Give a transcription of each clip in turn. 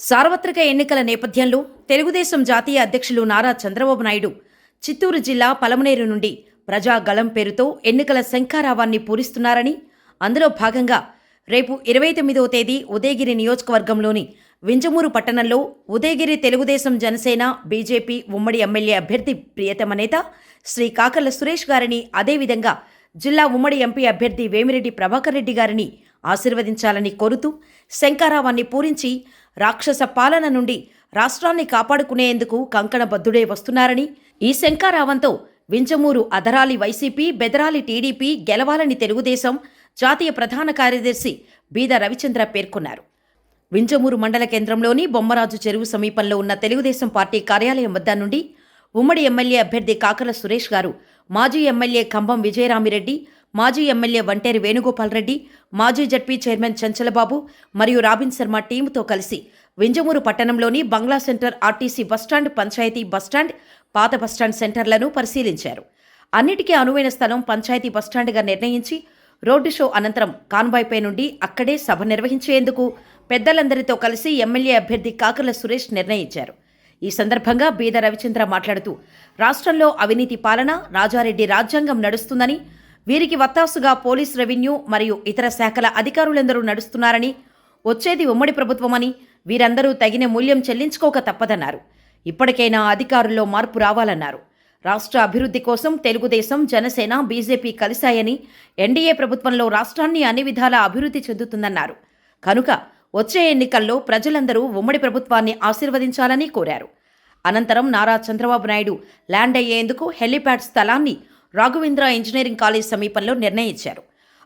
సార్వత్రిక ఎన్నికల నేపథ్యంలో తెలుగుదేశం జాతీయ అధ్యక్షులు నారా చంద్రబాబు నాయుడు చిత్తూరు జిల్లా పలమనేరు నుండి ప్రజాగళం పేరుతో ఎన్నికల శంఖారావాన్ని పూరిస్తున్నారని అందులో భాగంగా రేపు ఇరవై తొమ్మిదవ తేదీ ఉదయగిరి నియోజకవర్గంలోని వింజమూరు పట్టణంలో ఉదయగిరి తెలుగుదేశం జనసేన బీజేపీ ఉమ్మడి ఎమ్మెల్యే అభ్యర్థి ప్రియతమ నేత శ్రీ కాకర్ల సురేష్ గారిని అదేవిధంగా జిల్లా ఉమ్మడి ఎంపీ అభ్యర్థి వేమిరెడ్డి ప్రభాకర్ రెడ్డి గారిని ఆశీర్వదించాలని కోరుతూ శంకారావాన్ని పూరించి రాక్షస పాలన నుండి రాష్ట్రాన్ని కాపాడుకునేందుకు కంకణబద్ధుడే వస్తున్నారని ఈ శంకారావంతో వింజమూరు అదరాలి వైసీపీ బెదరాలి టీడీపీ గెలవాలని తెలుగుదేశం జాతీయ ప్రధాన కార్యదర్శి బీద రవిచంద్ర పేర్కొన్నారు. వింజమూరు మండల కేంద్రంలోని బొమ్మరాజు చెరువు సమీపంలో ఉన్న తెలుగుదేశం పార్టీ కార్యాలయం వద్ద నుండి ఉమ్మడి ఎమ్మెల్యే అభ్యర్థి కాకల సురేష్ గారు మాజీ ఎమ్మెల్యే కంభం విజయరామిరెడ్డి మాజీ ఎమ్మెల్యే వంటేరి వేణుగోపాల్ రెడ్డి మాజీ జడ్పీ చైర్మన్ చంచలబాబు మరియు రాబిన్ శర్మ టీముతో కలిసి వింజమూరు పట్టణంలోని బంగ్లా centre RTC bus stand panchayati bus stand పాత బస్టాండ్ సెంటర్లను పరిశీలించారు. అన్నిటికీ అనువైన స్థలం పంచాయతీ బస్టాండ్గా నిర్ణయించి రోడ్డు షో అనంతరం కాన్వాయ్పై నుండి అక్కడే సభ నిర్వహించేందుకు పెద్దలందరితో కలిసి ఎమ్మెల్యే అభ్యర్థి కాకర్ల సురేష్ నిర్ణయించారు. ఈ సందర్భంగా బీద రవిచంద్ర మాట్లాడుతూ రాష్ట్రంలో అవినీతి పాలన రాజారెడ్డి రాజ్యాంగం నడుస్తుందని వీరికి వత్తాసుగా పోలీస్ రెవెన్యూ మరియు ఇతర శాఖల అధికారులందరూ నడుస్తున్నారని వచ్చేది ఉమ్మడి ప్రభుత్వమని వీరందరూ తగిన మూల్యం చెల్లించుకోక తప్పదన్నారు. ఇప్పటికైనా అధికారుల్లో మార్పు రావాలన్నారు. రాష్ట్ర అభివృద్ధి కోసం తెలుగుదేశం జనసేన బీజేపీ కలిశాయని ఎన్డీఏ ప్రభుత్వంలో రాష్ట్రాన్ని అన్ని విధాలా అభివృద్ధి చెందుతుందన్నారు. కనుక వచ్చే ఎన్నికల్లో ప్రజలందరూ ఉమ్మడి ప్రభుత్వాన్ని ఆశీర్వదించాలని కోరారు. అనంతరం నారా చంద్రబాబు నాయుడు ల్యాండ్ అయ్యేందుకు హెలిప్యాడ్ స్థలాన్ని రాఘవేంద్ర ఇంజనీరింగ్ కాలేజ్ సమీపంలో నిర్ణయించారు.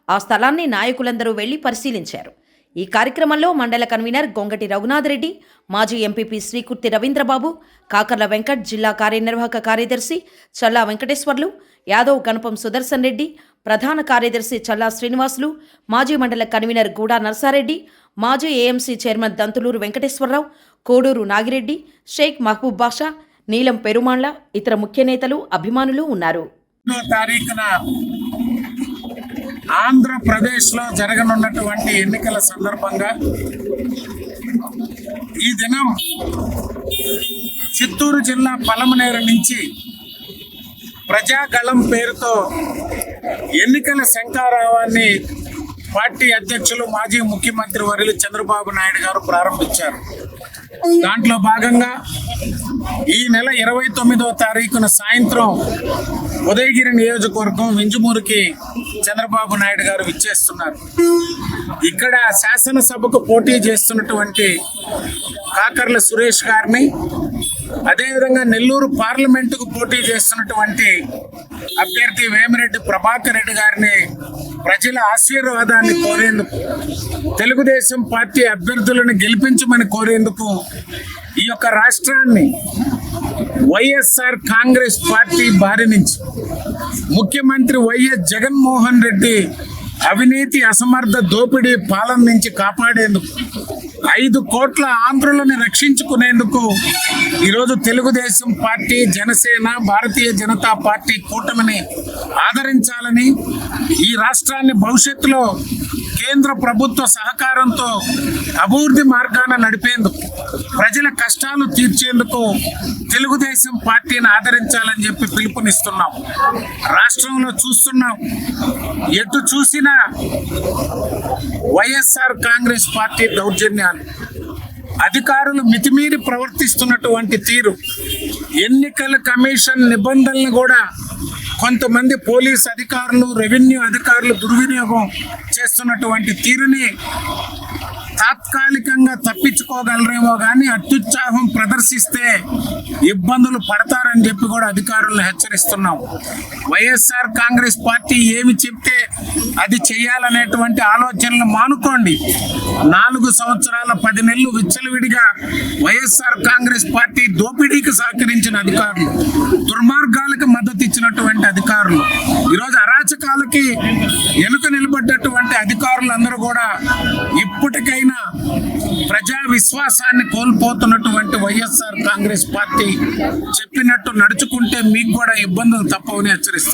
ఆ స్థలాన్ని నాయకులందరూ వెళ్ళి పరిశీలించారు. ఈ కార్యక్రమంలో మండల కన్వీనర్ గొంగటి రఘునాథ్ రెడ్డి మాజీ ఎంపీపీ శ్రీకుర్తి రవీంద్రబాబు కాకర్ల వెంకట్ జిల్లా కార్యనిర్వాహక కార్యదర్శి చల్లా వెంకటేశ్వర్లు యాదవ్ గణపం సుదర్శన్ రెడ్డి ప్రధాన కార్యదర్శి చల్లా శ్రీనివాసులు మాజీ మండల కన్వీనర్ గూడా నర్సారెడ్డి మాజీ ఏఎంసీ చైర్మన్ దంతులూరు వెంకటేశ్వరరావు కోడూరు నాగిరెడ్డి షేక్ మహబూబ్ బాషా నీలం పెరుమాళ్ళ ఇతర ముఖ్య నేతలు అభిమానులు ఉన్నారు. రెండో తారీఖున ఆంధ్రప్రదేశ్లో జరగనున్నటువంటి ఎన్నికల సందర్భంగా ఈ దినం చిత్తూరు జిల్లా పలమనేరు నుంచి ప్రజాగళం పేరుతో ఎన్నికల శంకారావాన్ని పార్టీ అధ్యక్షులు మాజీ ముఖ్యమంత్రి వర్యులు చంద్రబాబు నాయుడు గారు ప్రారంభించారు. దాంట్లో భాగంగా ఈ నెల ఇరవై తొమ్మిదవ తారీఖున సాయంత్రం ఉదయగిరి నియోజకవర్గం వింజమూరికి చంద్రబాబు నాయుడు గారు విచ్చేస్తున్నారు. ఇక్కడ శాసనసభకు పోటీ చేస్తున్నటువంటి కాకర్ల సురేష్ గారిని అదేవిధంగా నెల్లూరు పార్లమెంటుకు పోటీ చేస్తున్నటువంటి అభ్యర్థి వేమిరెడ్డి ప్రభాకర్ రెడ్డి గారిని ప్రజల ఆశీర్వాదాన్ని కోరేందుకు తెలుగుదేశం పార్టీ అభ్యర్థులను గెలిపించమని కోరేందుకు ఈ యొక్క రాష్ట్రాన్ని వైఎస్ఆర్ కాంగ్రెస్ పార్టీ బారి నుంచి ముఖ్యమంత్రి వైఎస్ జగన్మోహన్ రెడ్డి అవినీతి అసమర్థ దోపిడీ పాలన నుంచి కాపాడేందుకు ఐదు కోట్ల ఆంధ్రులను రక్షించుకునేందుకు ఈరోజు తెలుగుదేశం పార్టీ జనసేన భారతీయ జనతా పార్టీ కూటమిని ఆదరించాలని ఈ రాష్ట్రాన్ని భవిష్యత్తులో కేంద్ర ప్రభుత్వ సహకారంతో అభివృద్ధి మార్గాన నడిపేందుకు ప్రజల కష్టాలు తీర్చేందుకు తెలుగుదేశం పార్టీని ఆదరించాలని చెప్పి పిలుపునిస్తున్నాం. రాష్ట్రంలో చూస్తున్నాం. ఎటు చూసినా వైఎస్ఆర్ కాంగ్రెస్ పార్టీ దౌర్జన్యాలు అధికారులు మితిమీరి ప్రవర్తిస్తున్నటువంటి తీరు ఎన్నికల కమిషన్ నిబంధనలు కూడా కొంతమంది పోలీస్ అధికారులు రెవెన్యూ అధికారులు దుర్వినియోగం చేస్తున్నటువంటి తీరుని తాత్కాలికంగా తప్పించుకోగలరేమో కానీ అత్యుత్సాహం ప్రదర్శిస్తే ఇబ్బందులు పడతారని చెప్పి కూడా అధికారులను హెచ్చరిస్తున్నాం. వైఎస్ఆర్ కాంగ్రెస్ పార్టీ ఏమి చెప్తే అది చేయాలనేటువంటి ఆలోచనలు మానుకోండి. నాలుగు సంవత్సరాల పది నెలలు విచ్చలవిడిగా వైఎస్ఆర్ కాంగ్రెస్ పార్టీ దోపిడీకి సహకరించిన అధికారులు దుర్మార్గాలకు మద్దతు ఇచ్చినటువంటి అధికారులు ఈరోజు అరాచకాలకి వెనుక నిలబడ్డటువంటి అధికారులందరూ కూడా ఇప్పటికైనా ప్రజా విశ్వాసాన్ని కోల్పోతున్నటువంటి వైఎస్ఆర్ కాంగ్రెస్ పార్టీ చెప్పినట్టు నడుచుకుంటే మీకు కూడా ఇబ్బందులు తప్పవని హెచ్చరిస్తుంది